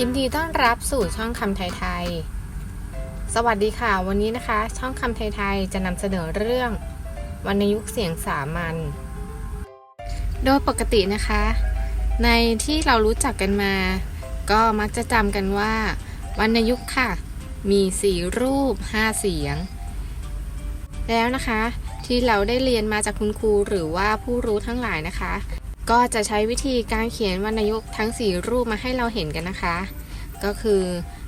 ยินดีต้อนรับสู่ช่องคำไทยๆ สวัสดีค่ะ วันนี้นะคะ ช่องคำไทยๆ จะนำเสนอเรื่องวรรณยุกต์เสียงสามัญ โดยปกตินะคะ ในที่เรารู้จักกันมา ก็มักจะจำกันว่า วรรณยุกต์ค่ะ มีสี่รูปห้าเสียง แล้วนะคะที่เราได้เรียนมาจากคุณครูหรือว่าผู้รู้ทั้งหลายนะคะ ก็จะใช้วิธีการเขียนวรรณยุกต์ทั้ง 4 รูปมาให้เราเห็นกันนะคะ ก็คือ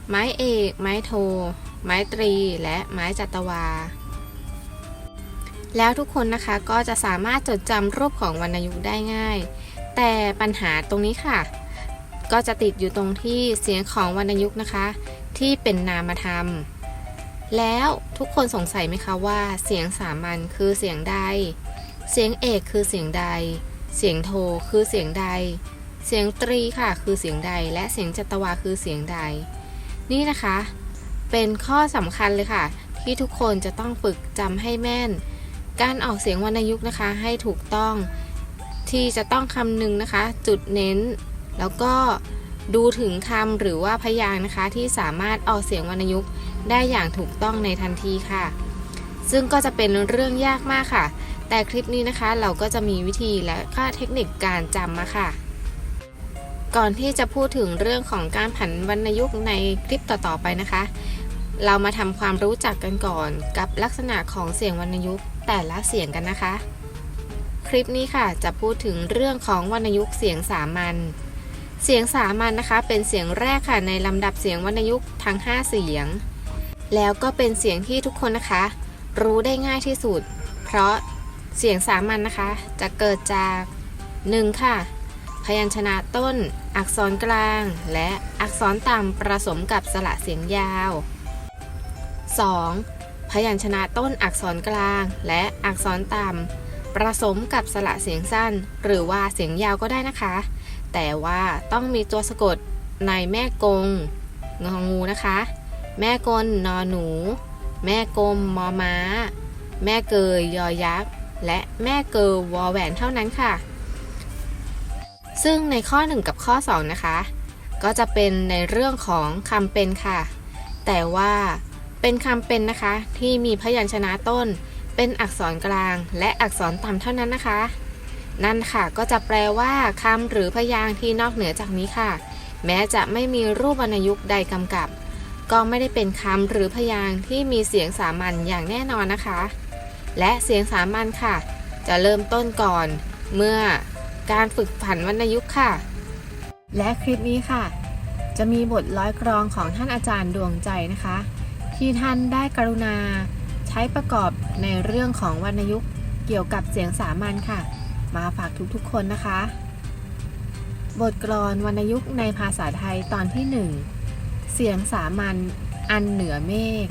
ไม้เอก ไม้โท ไม้ตรี และไม้จัตวา แล้วทุกคนนะคะก็จะสามารถจดจำรูปของวรรณยุกต์ได้ง่าย แต่ปัญหาตรงนี้ค่ะ ก็จะติดอยู่ตรงที่เสียงของวรรณยุกต์นะคะ ที่เป็นนามธรรม แล้วทุกคนสงสัยไหมคะว่า เสียงสามัญคือเสียงใด เสียงเอกคือเสียงใด เสียงโทคือเสียงใด เสียงตรีค่ะ คือเสียงใด และเสียงจัตวาคือเสียงใด นี่นะคะ เป็นข้อสำคัญเลยค่ะ ที่ทุกคนจะต้องฝึกจำให้แม่น การออกเสียงวรรณยุกต์นะคะให้ถูกต้องที่จะต้องคำนึงนะคะ จุดเน้น แล้วก็ดูถึงคำหรือว่าพยางค์นะคะ ที่สามารถออกเสียงวรรณยุกต์ได้อย่างถูกต้องในทันทีค่ะ ซึ่งก็จะเป็นเรื่องยากมากค่ะ แต่คลิปนี้นะคะเราก็จะมีวิธีและก็เทคนิคการจำมาค่ะ ก่อนที่จะพูดถึงเรื่องของการผันวรรณยุกต์ในคลิปต่อๆไปนะคะ เรามาทำความรู้จักกันก่อนกับลักษณะของเสียงวรรณยุกต์แต่ละเสียงกันนะคะ คลิปนี้ค่ะจะพูดถึงเรื่องของวรรณยุกต์เสียงสามัญเสียงสามัญนนะคะ เป็นเสียงแรกค่ะในลำดับเสียงวรรณยุกต์ทั้ง 5 เสียง แล้วก็เป็นเสียงที่ทุกคนนะคะ รู้ได้ง่ายที่สุด เพราะ เสียงสามัญนนะคะ จะเกิดจาก 1. ค่ะ พยัญชนะต้น อักษรกลาง และอักษรต่ำผสมกับสระเสียงยาว 2. พยัญชนะต้นอักษรกลาง และอักษรต่ำผสมกับสระเสียงสั้น หรือว่าเสียงยาวก็ได้นะคะ แต่ว่าต้องมีตัวสะกดในแม่กงงองูนะคะ แม่กลนอหนู แม่กลมมอม้า แม่เกยยอยักษ์ และแม่เกอวอลแหวนเท่านั้นค่ะ ซึ่งในข้อ 1 กับข้อ 2 นะคะ ก็จะเป็นในเรื่องของคำเป็นค่ะ แต่ว่าเป็นคำเป็นนะคะที่มีพยัญชนะต้น เป็นอักษรกลาง และอักษรต่ำเท่านั้นนะคะ นั่นค่ะก็จะแปลว่าคำหรือพยางค์ที่นอกเหนือจากนี้ค่ะ แม้จะไม่มีรูปวรรณยุกต์ใดกำกับ ก็ไม่ได้เป็นคำหรือพยางค์ที่มีเสียงสามัญอย่างแน่นอนนะคะ และเสียงสามัญค่ะ จะเริ่มต้นก่อนเมื่อการฝึกผันวรรณยุกต์ค่ะ และคลิปนี้ค่ะ จะมีบทร้อยกรองของท่านอาจารย์ดวงใจนะคะ ที่ท่านได้กรุณาใช้ประกอบในเรื่องของวรรณยุกต์เกี่ยวกับเสียงสามัญค่ะ มาฝากทุกๆคนนะคะ บทกลอนวรรณยุกต์ในภาษาไทยตอนที่หนึ่งเสียงสามัญอันเหนือเมฆ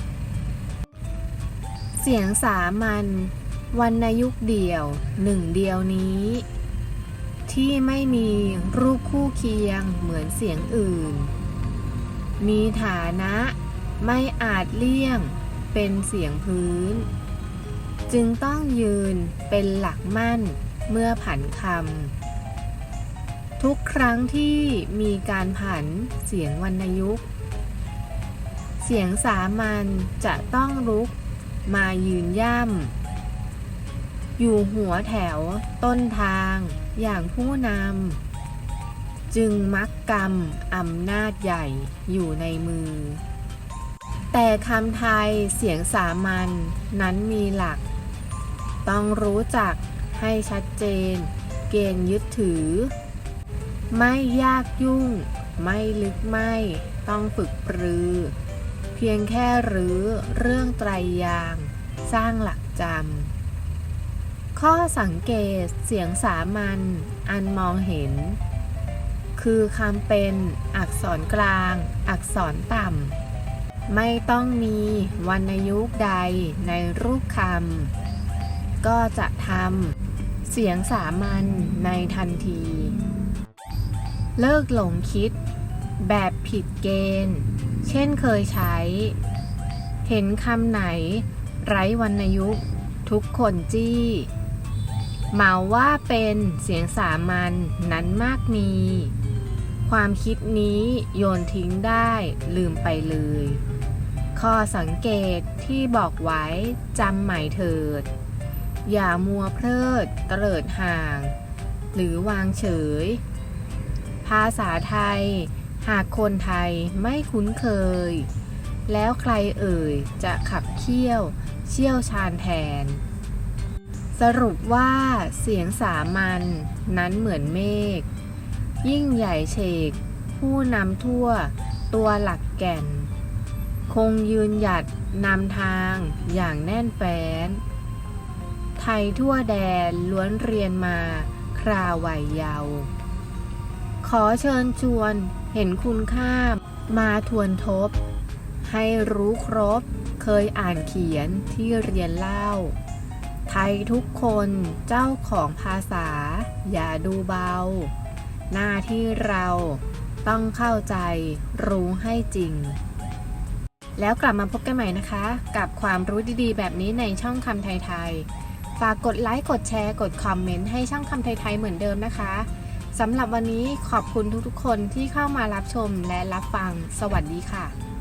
เสียงสามัญวรรณยุกเดี่ยวหนึ่งเดียวนี้ ที่ไม่มีรูปคู่เคียงเหมือนเสียงอื่น มีฐานะไม่อาจเลี่ยงเป็นเสียงพื้น จึงต้องยืนเป็นหลักมั่นเมื่อผันคำทุกครั้งที่มีการผันเสียงวรรณยุกต์เสียงสามัญจะต้องลุก มายืนย่ำ อยู่หัวแถวต้นทางอย่างผู้นำ จึงมักกรรมอำนาจใหญ่อยู่ในมือ แต่คำไทยเสียงสามัญนั้นมีหลัก ต้องรู้จักให้ชัดเจน เกณฑ์ยึดถือ ไม่ยากยุ่ง ไม่ลึกไม่ ต้องฝึกปรือ พียงแค่รื้อเรื่องไตรยาง สร้างหลักจำ ข้อสังเกตเสียงสามัญอันมองเห็น คือคำเป็นอักษรกลาง อักษรต่ำ ไม่ต้องมีวรรณยุกต์ใดในรูปคำ ก็จะทำเสียงสามัญในทันที เลิกหลงคิดแบบผิดเกณฑ์ เช่นเคยใช้ เห็นคำไหน ไร้วรรณยุกทุกคนจี้เหมาว่าเป็นเสียงสามัญนนั้นมากมี ความคิดนี้โยนทิ้งได้ลืมไปเลย ข้อสังเกตที่บอกไว้จำใหม่เถิด อย่ามัวเพลิดเตลิดห่าง หรือวางเฉย ภาษาไทย หากคนไทยไม่คุ้นเคย แล้วใครเอ่ยจะขับเคี่ยว เชี่ยวชาญแทน สรุปว่าเสียงสามัญนนั้นเหมือนเมฆยิ่งใหญ่เฉก ผู้นำทั่ว ตัวหลักแก่น คงยืนหยัดนำทางอย่างแน่นแฟ้น ไทยทั่วแดนล้วนเรียนมาคราวัยเยาว์ขอเชิญชวน เห็นคุณค่า มาทวนทบ ให้รู้ครบ เคยอ่านเขียนที่เรียนเล่า ไทยทุกคนเจ้าของภาษา อย่าดูเบา หน้าที่เราต้องเข้าใจรู้ให้จริง แล้วกลับมาพบกันใหม่นะคะ กับความรู้ดีๆ แบบนี้ในช่องคำไทย ๆ ฝากกดไลค์ กดแชร์ กดคอมเมนต์ให้ช่องคำไทย ๆ เหมือนเดิมนะคะ สำหรับวันนี้ขอบคุณทุกๆคนที่เข้ามารับชมและรับฟัง สวัสดีค่ะ